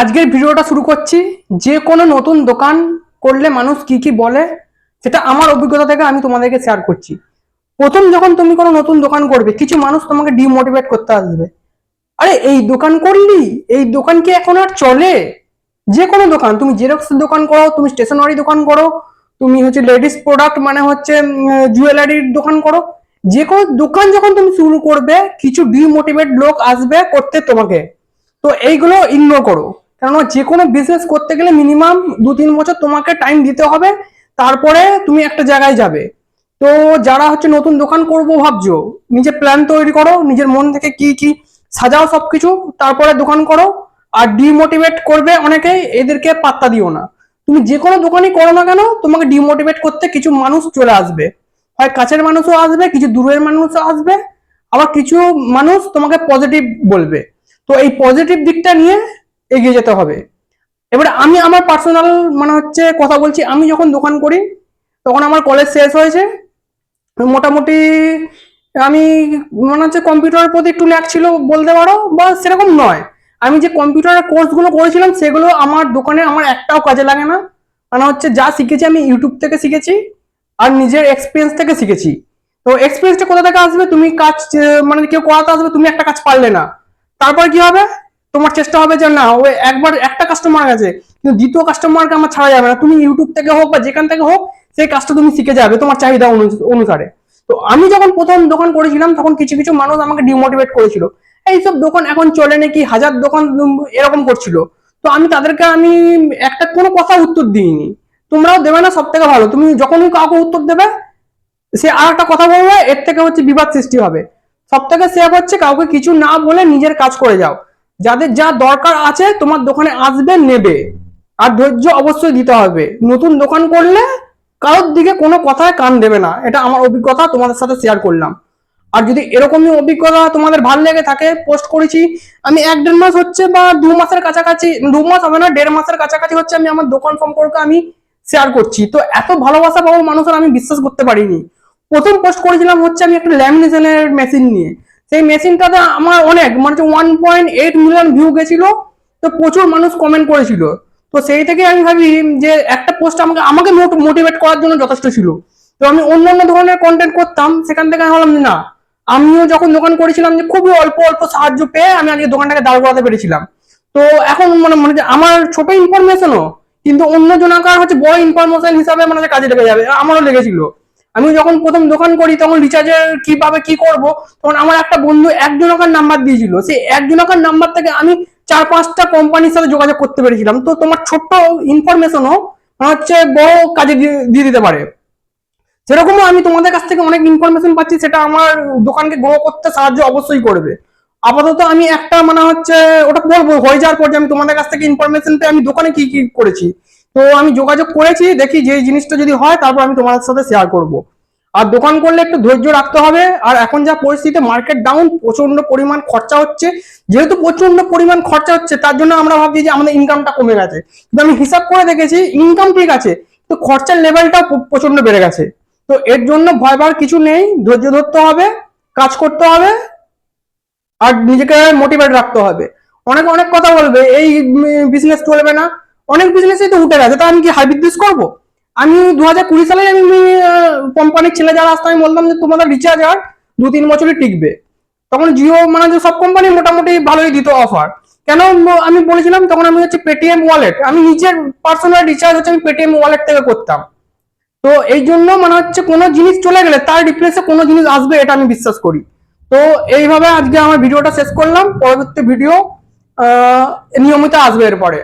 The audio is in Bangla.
আজকের ভিডিওটা শুরু করছি। যে কোনো নতুন দোকান করলে মানুষ কি কি বলে, সেটা আমার অভিজ্ঞতা থেকে আমি তোমাদেরকে শেয়ার করছি। প্রথম যখন তুমি কোনো নতুন দোকান করবে, কিছু মানুষ তোমাকে ডিমোটিভেট করতে আসবে। আরে, এই দোকান করলি, এই দোকান কি এখন আর চলে? যে কোনো দোকান, তুমি জেরক্স দোকান করো, তুমি স্টেশনারি দোকান করো, তুমি হচ্ছে লেডিস প্রোডাক্ট মানে হচ্ছে জুয়েলারির দোকান করো। যে কোনো দোকান যখন তুমি শুরু করবে, কিছু ডিমোটিভেট লোক আসবে করতে তোমাকে। তো এইগুলো ইগনোর করো। কেননা যে কোনো বিজনেস করতে গেলে মিনিমাম দু তিন বছর তোমাকে টাইম দিতে হবে, তারপরে তুমি একটা জায়গায় যাবে। তো যারা হচ্ছে নতুন দোকান করব ভাবছ নিজে প্ল্যান তৈরি করো, নিজের মন থেকে কি কি সাজাও সবকিছু, তারপরে দোকান করো, আর ডিমোটিভেট করবে অনেকেই এদেরকে পাত্তা দিও না। তুমি যে কোনো দোকানই করো না কেন, তোমাকে ডিমোটিভেট করতে কিছু মানুষ চলে আসবে। হয় কাছের মানুষও আসবে, কিছু দূরের মানুষও আসবে, আবার কিছু মানুষ তোমাকে পজিটিভ বলবে। তো এই পজিটিভ দিকটা নিয়ে এগিয়ে যেতে হবে। এবারে আমি আমার পার্সোনাল মানে হচ্ছে কথা বলছি, আমি যখন দোকান করি, তখন আমার কলেজ শেষ হয়েছে। মোটামুটি আমি মনে হচ্ছে কম্পিউটারের প্রতি একটু ল্যাক ছিল বলতে পারো, বা সেরকম নয়। আমি যে কম্পিউটারের কোর্সগুলো করেছিলাম, সেগুলো আমার দোকানে আমার একটাও কাজে লাগে না। মানে হচ্ছে যা শিখেছি আমি ইউটিউব থেকে শিখেছি, আর নিজের এক্সপিরিয়েন্স থেকে শিখেছি। তো এক্সপিরিয়েন্সটা কোথা থেকে আসবে? তুমি কাজ মানে কেউ করাতে আসবে, তুমি একটা কাজ পারলে না। তারপর কি হবে? তোমার চেষ্টা হবে যে না ওই একবার একটা কাস্টমার আছে, কিন্তু দ্বিতীয় কাস্টমারকে আমার ছাড়া যাবে না। তুমি ইউটিউব থেকে হোক বা যেখান থেকে হোক, সেই কাজটা তুমি শিখে যাবে, তোমার চাহিদা অনু- অনুসারে। তো আমি যখন প্রথম দোকান করেছিলাম, তখন কিছু কিছু মানুষ আমাকে ডিমোটিভেট করেছিল। এইসব দোকান এখন চলে নাকি, হাজার দোকান এরকম করছিল। তো আমি তাদেরকে, আমি একটা কোনো কথা উত্তর দিইনি। তোমরাও দেবে না সব থেকে ভালো। তুমি যখনই কাউকে উত্তর দেবে, সে আর একটা কথা বলবে, এর থেকে হচ্ছে বিবাদ সৃষ্টি হবে। সব থেকে সেফ হচ্ছে কাউকে কিছু না বলে নিজের কাজ করে যাও। যাদের যা দরকার আছে তোমার দোকানে আসবে, নেবে। আর ধৈর্য অবশ্যই দিতে হবে। নতুন দোকান করলে কারোর দিকে কোনো কথায় কান দেবে না। এটা আমার অভিজ্ঞতা, তোমাদের সাথে শেয়ার করলাম। আর যদি এরকমই অভিজ্ঞতা তোমাদের ভালো লেগে থাকে পোস্ট করেছি, আমি এক দেড় মাস হচ্ছে বা দু মাসের কাছাকাছি, দু মাস হবে না, দেড় মাসের কাছাকাছি হচ্ছে আমি আমার দোকান সম্পর্কে আমি শেয়ার করছি। তো এত ভালোবাসা পাবো মানুষের আমি বিশ্বাস করতে পারিনি। প্রথম পোস্ট করেছিলাম হচ্ছে আমি একটা ল্যামিনেশনের মেশিন নিয়ে। সেই মেশিনটাতে আমার অনেক মানে one point eight million view গেছিল, তো প্রচুর মানুষ কমেন্ট করেছিল। তো সেই থেকে আমি ভাবি যে একটা পোস্ট আমাকে আমাকে মোটিভেট করার জন্য যথেষ্ট ছিল। তো আমি অন্য অন্য ধরনের কন্টেন্ট করতাম, সেখান থেকে যে না, আমিও যখন দোকান করেছিলাম যে খুবই অল্প অল্প সাহায্য পেয়ে আমি আজকে দোকানটাকে দাঁড় করাতে পেরেছিলাম। তো এখন মানে মানে আমার ছোট ইনফরমেশনও কিন্তু অন্য জনাকার হচ্ছে বড় ইনফরমেশন হিসাবে মানে কাজে লেগে যাবে, আমারও লেগেছিল। আমি যখন প্রথম দোকান করি, তখন রিচার্জের কীভাবে কি করব, তখন আমার একটা বন্ধু একজনকার নাম্বার দিয়েছিল। সেই একজনকার নাম্বার থেকে আমি চার পাঁচটা কোম্পানির সাথে যোগাযোগ করতে পেরেছিলাম। তো তোমার ছোট্ট ইনফরমেশনও হচ্ছে বড় কাজে দিয়ে দিতে পারে। সেরকমও আমি তোমাদের কাছ থেকে অনেক ইনফরমেশন পাচ্ছি, সেটা আমার দোকানকে গ্রো করতে সাহায্য অবশ্যই করবে। আপাতত আমি একটা মানে হচ্ছে, ওটা বলব, হয়ে যাওয়ার পর যে আমি তোমাদের কাছ থেকে ইনফরমেশন পেয়ে আমি দোকানে কি কি করেছি। তো আমি যোগাযোগ করেছি, দেখি যে জিনিসটা যদি হয়, তারপর আমি তোমাদের সাথে শেয়ার করব। আর দোকান করলে একটু ধৈর্য রাখতে হবে, আর এখন যা পরিস্থিতি মার্কেট ডাউন প্রচণ্ড পরিমাণ খরচা হচ্ছে, যেহেতু প্রচণ্ড পরিমাণ খরচা হচ্ছে, তার জন্য আমরা ভাবছি যে আমাদের ইনকামটা কমে গেছে। কিন্তু আমি হিসাব করে দেখেছি ইনকাম ঠিক আছে তো খরচার লেভেলটাও প্রচণ্ড বেড়ে গেছে। তো এর জন্য ভয় পাওয়ার কিছু নেই, ধৈর্য ধরতে হবে, কাজ করতে হবে, আর নিজেকে মোটিভেট রাখতে হবে। অনেক অনেক কথা বলবে, এই বিজনেস চলবে না। অনেক বিজনেসই তো উঠে গেছে, তো আমি কি হাই বিজনেস করব? আমি দু হাজার কুড়ি সালে আমি কোম্পানির ছেলে যারা আসতো, আমি বলতাম যে তোমাদের রিচার্জ আর দু তিন বছরই টিকবে। তখন জিও মানে যে সব কোম্পানি মোটামুটি ভালোই দিত অফার কেন আমি বলেছিলাম, তখন আমি হচ্ছে পেটিএম ওয়ালেট আমি নিজের পার্সোনাল রিচার্জ হচ্ছে আমি পেটিএম ওয়ালেট থেকে করতাম। তো এই জন্য মানে হচ্ছে কোনো জিনিস চলে গেলে তার রিপ্লেসে কোনো জিনিস আসবে, এটা আমি বিশ্বাস করি। তো এইভাবে আজকে আমার ভিডিওটা শেষ করলাম, পরবর্তী ভিডিও নিয়মিত আসবে এরপরে।